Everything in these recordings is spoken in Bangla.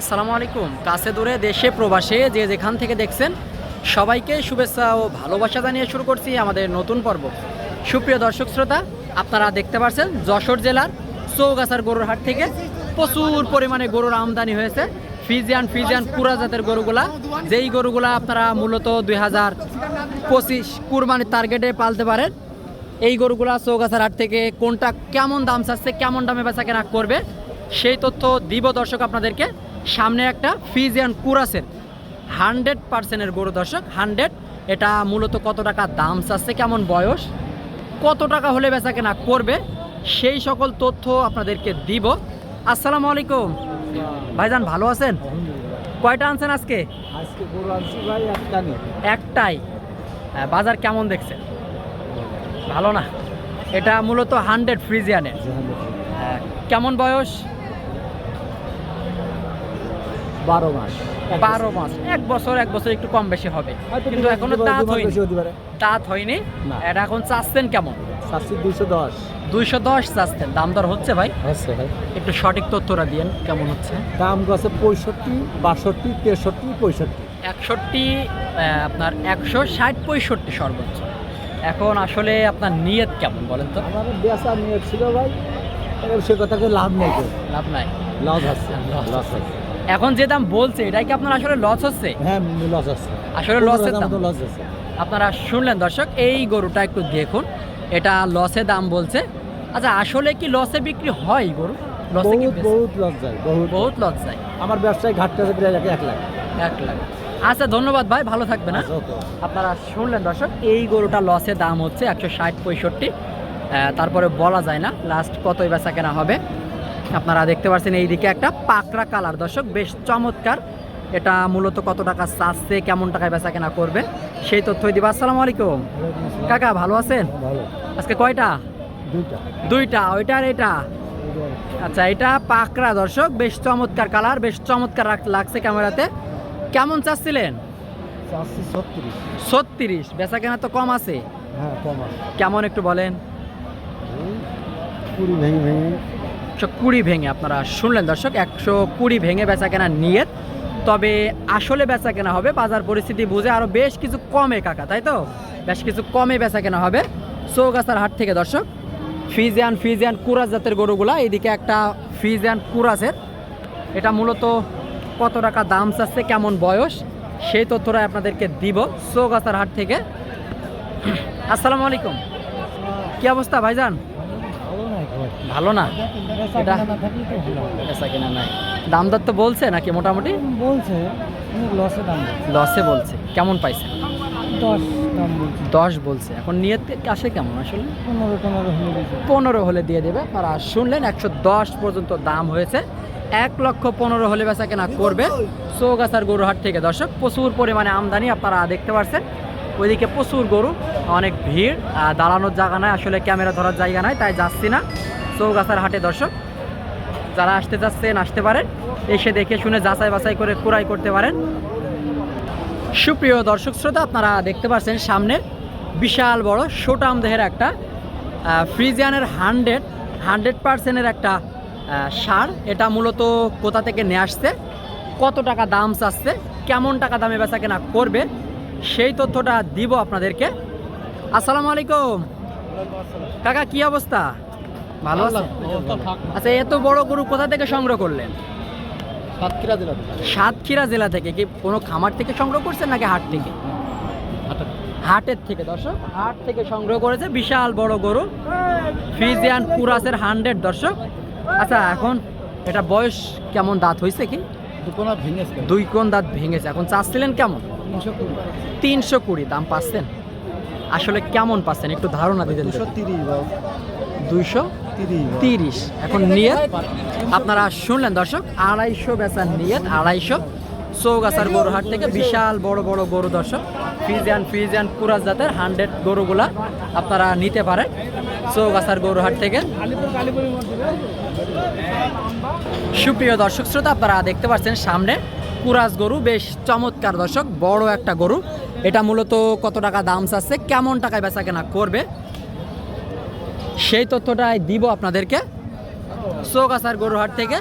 আসসালামু আলাইকুম। কাছে দূরে দেশে প্রবাসে যে যেখান থেকে দেখছেন, সবাইকে শুভেচ্ছা ও ভালোবাসা জানিয়ে শুরু করছি আমাদের নতুন পর্ব। সুপ্রিয় দর্শক শ্রোতা, আপনারা দেখতে পাচ্ছেন যশোর জেলার চৌগাছার গরুর হাট থেকে প্রচুর পরিমাণে গরুর আমদানি হয়েছে। ফিজিয়ান ফিজিয়ান পুরা জাতের গরুগুলা। যেই গরুগুলা আপনারা মূলত দুই হাজার পঁচিশ কুরবানির টার্গেটে পালতে পারেন, এই গরুগুলা চৌগাছার হাট থেকে কোনটা কেমন দাম চাচ্ছে, কেমন দামে বেচা কেনা করবে, সেই তথ্য দিব দর্শক আপনাদেরকে। সামনে একটা ফিজিয়ান কুরাসের হান্ড্রেড পার্সেন্টের গরু দর্শক হান্ড্রেড। এটা মূলত কত টাকা দাম চাচ্ছে কেমন বয়স কত টাকা হলে বেচা কেনা করবে সেই সকল তথ্য আপনাদেরকে দিব। আসসালামু আলাইকুম। ভাইজান ভালো আছেন? কয়টা আনছেন আজকে? আজকে গরু আনছি ভাই একটা একটাই। বাজার কেমন দেখছেন? ভালো না? এটা মূলত হান্ড্রেড ফ্রিজিয়ানের। কেমন বয়স? বারো মাস। বারো মাস। এক বছর এক বছর একটু কম বেশি হবে। কিন্তু এখনও দাঁত হয়নি। দাঁত হয়নি। এটা এখন চাচ্ছেন কেমন? সাতশো দুশো দশ। দুইশো দশ চাচ্ছেন। দাম দর হচ্ছে ভাই? হচ্ছে ভাই। একটু সঠিক তথ্যটা দিয়েন কেমন হচ্ছে? দাম গেছে পঁয়ষট্টি বাষট্টি তেষট্টি পঁয়ষট্টি। একষট্টি আপনার একশো ষাট পঁয়ষট্টি সর্বোচ্চ। এখন আসলে আপনার নিয়ত কেমন বলেন তো? আমার বেচা নিয়ে ছিল ভাই সে কথাকে লাভ নেই লাভ নাই। লস আছে। লস আছে। এখন যে দাম বলছে এটাই কি আপনার আসলে লস হচ্ছে? হ্যাঁ লস আছে আসলে লসের দাম। তো লস আছে আপনারা শুনলেন দর্শক এই গরুটা একটু দেখুন। এটা লসে দাম বলছে। আচ্ছা আসলে কি লসে বিক্রি হয় গরু? লসে কি বহুত লস যায় বহুত। বহুত লস যায়। আমার ব্যবসায় ঘাটতে আছে প্রায় এক লাখ। এক লাখ। আচ্ছা ধন্যবাদ ভাই ভালো থাকবে না আচ্ছা, আপনারা শুনলেন দর্শক এই গরুটা লসে দাম হচ্ছে একশো ষাট পঁয়ষট্টি। তারপরে বলা যায় না লাস্ট কতই বেচা কেনা হবে। আপনারা দেখতে পাচ্ছেন এইদিকে একটা পাকড়া কালার। দর্শক বেশ চমৎকার। এটা মূলত কত টাকা চাচ্ছে কেমন টাকায় বেচা কেনা করবে সেই তথ্যই দিব। আসসালামু আলাইকুম। কাকা ভালো আছেন? আজকে কয়টা? দুইটা। ওইটা আর এটা? আচ্ছা এটা পাকড়া। দর্শক বেশ চমৎকার কালার বেশ চমৎকার লাগছে ক্যামেরাতে। কেমন চাচ্ছিলেন? ছত্রিশ। বেচা কেনা তো কম আছে। হ্যাঁ কেমন একটু বলেন। একশো কুড়ি ভেঙে আপনারা শুনলেন দর্শক, একশো কুড়ি ভেঙে বেচা কেনা নিয়ে তবে আসলে বেচা কেনা হবে, বাজার পরিস্থিতি বুঝে আরও বেশ কিছু কমে কাকা, তাই তো? বেশ কিছু কমে বেচা কেনা হবে। চৌগাছার হাট থেকে দর্শক, ফিজিয়ান ফিজিয়ান কুরাস জাতের গরুগুলা, এদিকে একটা ফিজিয়ান কুরাসের। এটা মূলত কত টাকা দাম চাচ্ছে, কেমন বয়স, সেই তথ্যটা আপনাদেরকে দিব চৌগাছার হাট থেকে। আসসালামু আলাইকুম। কি অবস্থা ভাইজান? ভালো না? একবার এটা তো বেচা কেনা নাই। দাম দর তো বলছে নাকি মোটামুটি? বলছে লসে দাম লসে বলছে। কেমন পাইছে? দশ বলছে। এখন নিয়ে আসে কেমন আসলে? পনেরো টনেরো গেছে পনেরো হলে দিয়ে দেবে। আর শুনলেন একশো দশ পর্যন্ত দাম হয়েছে। এক লক্ষ পনেরো হলে বেচা কেনা করবে। চৌগাছার গরুহাট থেকে দর্শক প্রচুর পরিমাণে আমদানি আপনারা দেখতে পাচ্ছেন ওইদিকে প্রচুর গরু, অনেক ভিড় দাঁড়ানোর জায়গা নাই, আসলে ক্যামেরা ধরার জায়গা নাই, তাই যাচ্ছি না। চৌগাছার হাটে দর্শক, যারা আসতে চাচ্ছেন, আসতে পারেন। এসে দেখে শুনে যাচাই বাছাই করে ক্রয় করতে পারেন। সুপ্রিয় দর্শক শ্রোতা, আপনারা দেখতে পাচ্ছেন সামনে বিশাল বড় সোটাম দেহের একটা ফ্রিজিয়ানের হান্ড্রেড হান্ড্রেড পার্সেন্টের একটা সার। এটা মূলত কোথা থেকে নিয়ে আসছে, কত টাকা দাম চাচ্ছে, কেমন টাকা দামে বেচা কেনা করবে সেই তথ্যটা দিব আপনাদেরকে। আসসালামু আলাইকুম। কাকা কি অবস্থা? ভালো আচ্ছা এত বড় গরু কোথা থেকে সংগ্রহ করলেন? সাতক্ষীরা জেলা সাতক্ষীরা জেলা থেকে। কি কোনো খামার থেকে সংগ্রহ করছেন নাকি হাট থেকে? হাটের থেকে। দর্শক। হাট থেকে সংগ্রহ করেছে বিশাল বড় গরু। ফিজিয়ান কুরাসের হান্ড্রেড দর্শক। আচ্ছা এখন এটা বয়স কেমন দাঁত হয়েছে কি? দুই কোন দাঁত ভেঙেছে। এখন চাচ্ছিলেন কেমন? তিনশো কুড়ি দাম পাচ্ছেন? আসলে কেমন পাচ্ছেন? একটু ধারণা তিরিশ দুইশো তিরিশ এখন নিয়ে আপনারা শুনলেন দর্শক আড়াইশো বেচার নিয়ে আড়াইশো। চৌগাছার গরু হাট থেকে বিশাল বড় বড় গরু দর্শক ফিজিয়ান ফিজিয়ান কুরাস জাতের হান্ড্রেড গরুগুলা আপনারা নিতে পারেন। চৌগাছার গরু হাট থেকে। সুপ্রিয় দর্শক শ্রোতা আপনারা দেখতে পাচ্ছেন সামনে কুরাস গরু বেশ চমৎকার দর্শক বড় একটা গরু। এটা মূলত কত টাকা দাম চাচ্ছে কেমন টাকায় বেচা কেনা করবে? সেই তথ্যটাই দিব আপনাদেরকে। চৌগাছার গরুহাট থেকে।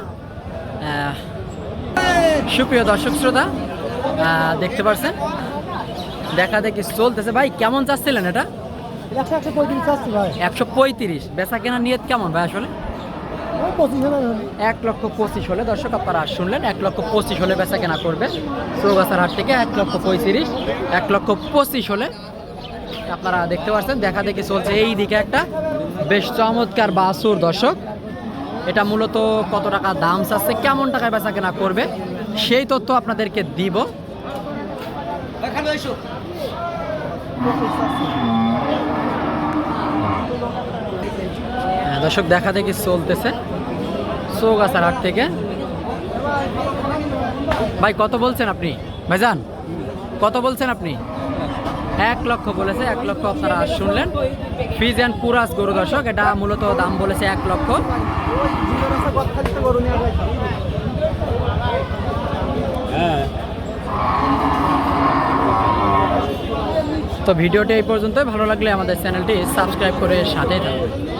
সুপ্রিয় দর্শক শ্রোতা দেখতে পাচ্ছেন দেখা দেখি চলতেছে। ভাই কেমন চাচ্ছিলেন এটা? একশো পঁয়ত্রিশ একশো বেচা কেনার নিয়ত কেমন ভাই আসলে ওই পঁচিশ হাজার হলে। এক লক্ষ পঁচিশ হলে দর্শক আপনারা শুনলেন এক লক্ষ পঁচিশ হলে বেচা কেনা করবে চৌগাছার হাট থেকে এক লক্ষ পঁয়ত্রিশ এক লক্ষ পঁচিশ হলে। আপনারা দেখতে পাচ্ছেন দেখা দেখি চলছে এই দিকে একটা বেশ চমৎকার বাসুর দর্শক। এটা মূলত কত টাকা দাম চাচ্ছে কেমন টাকায় বেচা কেনা করবে সেই তথ্য আপনাদেরকে দিব। হ্যাঁ, দর্শক দেখা দেখি চলতেছে। চৌগাছার হাট থেকে। ভাই, কত বলছেন আপনি? ভাইজান, কত বলছেন আপনি? এক লক্ষ বলেছে, এক লক্ষ আপনারা শুনলেন। ফিজ অ্যান্ড পুরাস, গরু দর্শক, এটা মূলত দাম বলেছে এক লক্ষ। তো ভিডিওটি এই পর্যন্তই। ভালো লাগলে আমাদের চ্যানেলটি সাবস্ক্রাইব করে সাথে থাকবেন